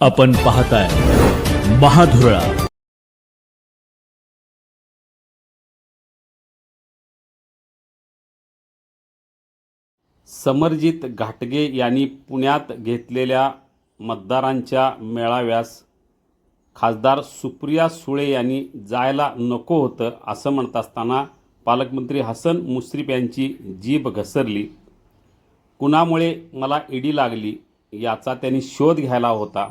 आपण पाहताय महाधुरळा. समरजित घाटगे यांनी पुण्यात घेतलेल्या मतदारांच्या मेळाव्यास खासदार सुप्रिया सुळे यांनी जायला नको होतं असं म्हणत असताना पालकमंत्री हसन मुश्रीफ यांची जीभ घसरली. कुणामुळे मला ईडी लागली याचा त्यांनी शोध घ्यायला होता.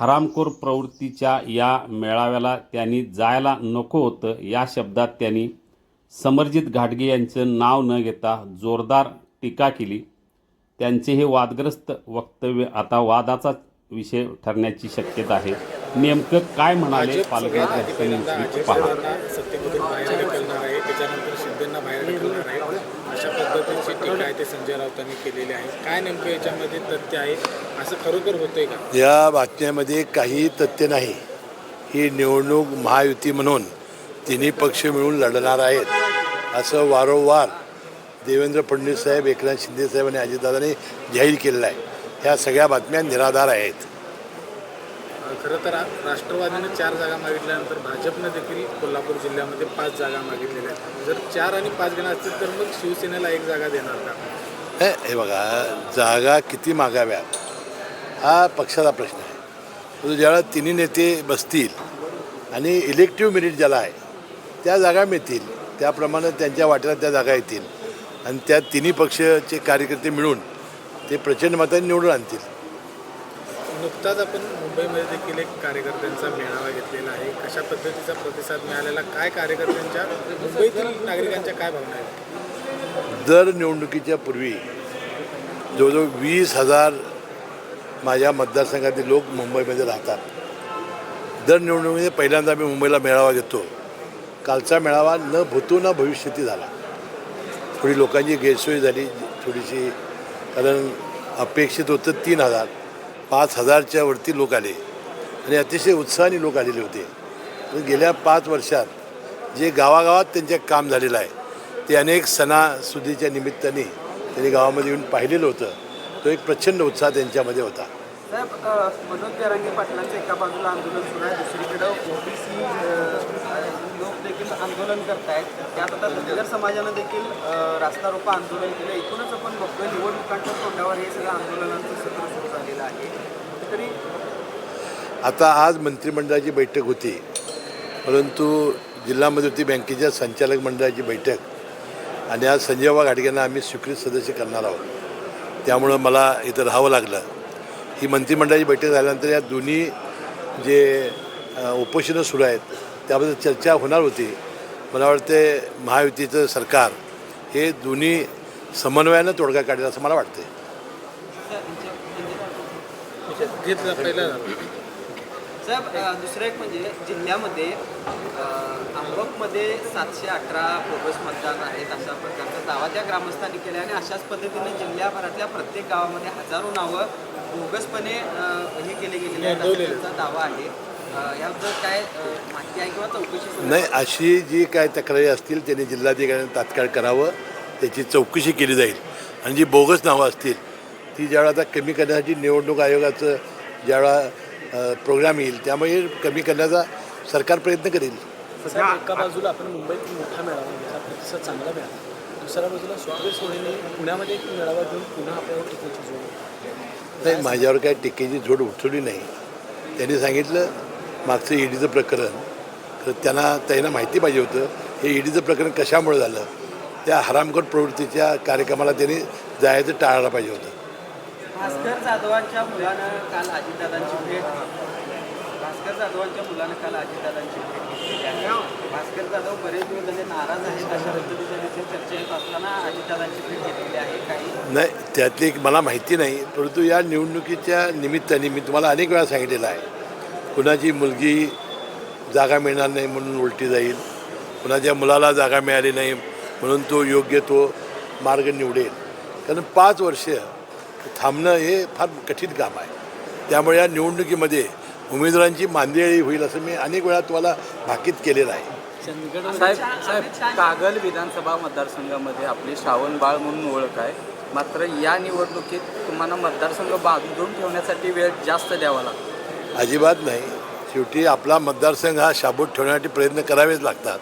हरामखोर प्रवृत्तीच्या या मेळाव्याला त्यांनी जायला नको होतं या शब्दात त्यांनी समरजित घाटगे यांचं नाव न घेता जोरदार टीका केली. त्यांचे हे वादग्रस्त वक्तव्य आता वादाचा विषय ठरण्याची शक्यता आहे. नेमकं काय म्हणाले पालकमंत्री आहे ते संजय राऊतांनी केलेली आहे? काय नेमकं याच्यामध्ये तथ्य आहे? असं खरोखर होतंय का? या बातम्यामध्ये काही तथ्य नाही. ही निवडणूक महायुती म्हणून तिन्ही पक्ष मिळून लढणार आहेत असं वारंवार देवेंद्र फडणवीस साहेब एकनाथ शिंदे साहेब आणि अजितदादांनी जाहीर केलेलं आहे. ह्या सगळ्या बातम्या निराधार आहेत. खरं तर राष्ट्रवादीनं चार जागा मागितल्यानंतर भाजपनं देखील कोल्हापूर जिल्ह्यामध्ये पाच जागा मागितलेल्या आहेत. जर चार आणि पाच घेणार असतील तर मग शिवसेनेला एक जागा देणार का? हे हे बघा जागा किती मागाव्या हा पक्षाचा प्रश्न आहे. म्हणजे परंतु तिन्ही नेते बसतील आणि इलेक्टिव्ह मेरिट ज्याला आहे त्या जागा मिळतील. त्याप्रमाणे त्यांच्या वाट्याला त्या जागा येतील. आणि त्या तिन्ही पक्षाचे कार्यकर्ते मिळून ते प्रचंड मताने निवडून आणतील. नुकताच आपण मुंबईमध्ये देखील एक कार्यकर्त्यांचा मेळावा घेतलेला आहे. कशा पद्धतीचा प्रतिसाद मिळालेला काय कार्यकर्त्यांच्या मुंबईतील नागरिकांच्या काय भावना आहेत? दर निवडणुकीच्या पूर्वी जवळजवळ वीस हजार माझ्या मतदारसंघातील लोक मुंबईमध्ये राहतात. दर निवडणुकीमध्ये पहिल्यांदा मी मुंबईला मेळावा घेतो. कालचा मेळावा न भूतो न भविष्यती झाला. थोडी लोकांची गैरसोय झाली थोडीशी कारण अपेक्षित होतं तीन हजार. पाच हजारच्या वरती लोक आले. आणि अतिशय उत्साहाने लोक आलेले होते. पण गेल्या पाच वर्षात जे गावागावात त्यांचे काम झालेलं आहे ते अनेक सणासुदीच्या निमित्ताने त्यांनी गावामध्ये येऊन पाहिलेलं होतं. तो एक प्रचंड उत्साह त्यांच्यामध्ये होता. साहेब मनोज पाटलांचं एका बाजूला आंदोलन सुरू आहे. दुसरीकडं ओबीसी लोक देखील आंदोलन करतायत. त्यात आता धनगर समाजानं देखील रास्ता रोपा आंदोलन केलं. एकूणच आपण बघतोय निवडणुकांच्या तोंडावर हे सगळं आंदोलनांचं सत्र सुरू झालेलं आहे. तरी आता आज मंत्रिमंडळाची बैठक होती. परंतु जिल्हा मध्यवर्ती बँकेच्या संचालक मंडळाची बैठक. आणि आज संजयबा घाटगेंना आम्ही स्वीकृत सदस्य करणार आहोत. त्यामुळं मला इथं राहावं लागलं. ही मंत्रिमंडळाची बैठक झाल्यानंतर या दोन्ही जे उपोषणं सुरू आहेत त्याबद्दल चर्चा होणार होती. मला वाटते महायुतीचं सरकार हे दोन्ही समन्वयानं तोडगा काढेल असं मला वाटतं साहेब दुसरं एक म्हणजे जिल्ह्यामध्ये अ, आंबकमध्ये सातशे अठरा बोगस मतदान आहेत अशा प्रकारचा दावा त्या ग्रामस्थांनी केला आणि अशाच पद्धतीने जिल्ह्याभरातल्या प्रत्येक गावामध्ये हजारो नावं बोगसपणे हे केले गेलेले दावा आहे. नाही अशी जी काय तक्रारी असतील त्यांनी जिल्हाधिकाऱ्यांनी तात्काळ करावं त्याची चौकशी केली जाईल. आणि जी बोगस नावं असतील ती ज्यावेळा आता कमी करण्यासाठी निवडणूक आयोगाचं ज्यावेळा प्रोग्राम येईल त्यामुळे कमी करण्याचा सरकार प्रयत्न करेल. एका बाजूला आपण मुंबईत मोठा मेळावा घेतला प्रतिसाद चांगला मिळाला. दुसऱ्या बाजूला पुण्यामध्ये एक मेळावा घेऊन पुन्हा आपल्यावर टिकेची जोड नाही माझ्यावर काय टिकेची झोड उठवली नाही. त्यांनी सांगितलं मागचं ईडीचं प्रकरण तर त्यांना त्यांना माहिती पाहिजे होतं हे ईडीचं प्रकरण कशामुळे झालं? त्या हरामखोर प्रवृत्तीच्या कार्यक्रमाला त्यांनी जायचं टाळायला पाहिजे होतं. भास्कर जाधवांच्या मुलानं काल अजितदादांची भेट भास्कर जाधवांच्या मुलानं काल अजितदादांची भेट घेतलेली आहे भास्कर जाधव बरेच दिवस झाले नाराज आहेत अशा पद्धतीच्या देखील चर्चा येत असताना अजितदादांची भेट घेतलेली आहे. काही नाही त्यातली मला माहिती नाही परंतु या निवडणुकीच्या निमित्ताने मी तुम्हाला अनेक वेळा सांगितलेलं आहे. कुणाची मुलगी जागा मिळणार नाही म्हणून उलटी जाईल. कुणाच्या मुलाला जागा मिळाली नाही म्हणून तो योग्य तो मार्ग निवडेल. कारण पाच वर्ष थांबणं हे फार कठीण काम आहे. त्यामुळे या निवडणुकीमध्ये उमेदवारांची मांदियाळी होईल असं मी अनेक वेळा तुम्हाला भाकीत केलेलं आहे. साहेब साहेब कागल विधानसभा मतदारसंघामध्ये आपली श्रावण बाळ म्हणून ओळख आहे. मात्र या निवडणुकीत तुम्हाला मतदारसंघ बांधून ठेवण्यासाठी वेळ जास्त द्यावा लागतो. अजिबात नाही. शेवटी आपला मतदारसंघ हा शाबूत ठेवण्यासाठी प्रयत्न करावेच लागतात.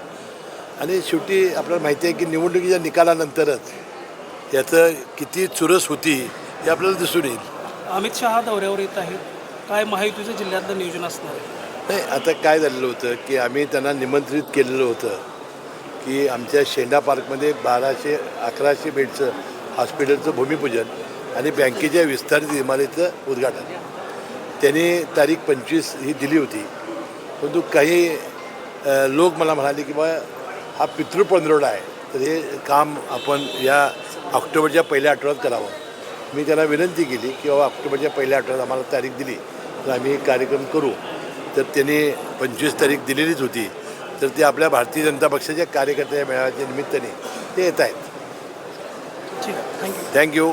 आणि शेवटी आपल्याला माहिती आहे की निवडणुकीच्या निकालानंतरच याचं किती चुरस होती हे आपल्याला दिसून येईल. अमित शहा दौऱ्यावर येत आहेत. काय महायुतीचं जिल्ह्यातलं नियोजन असणार नाही आता काय झालेलं होतं की आम्ही त्यांना निमंत्रित केलेलं होतं की आमच्या शेंडा पार्कमध्ये बाराशे अकराशे बेडचं हॉस्पिटलचं भूमिपूजन आणि बँकेच्या विस्तारित इमारतीचं उद्घाटन. त्यांनी तारीख पंचवीस ही दिली होती. परंतु काही लोक मला म्हणाले की बा हा पितृपंधरवडा आहे. तर हे काम आपण या ऑक्टोबरच्या पहिल्या आठवड्यात करावं. मी त्यांना विनंती केली की बाबा ऑक्टोबरच्या पहिल्या आठवड्यात आम्हाला तारीख दिली. तर आम्ही कार्यक्रम करू. तर त्यांनी पंचवीस तारीख दिलेलीच होती. तर ते आपल्या भारतीय जनता पक्षाच्या कार्यकर्त्या मेळाव्याच्या निमित्ताने ते येत आहेत. ठीक आहे. Thank you. Thank you.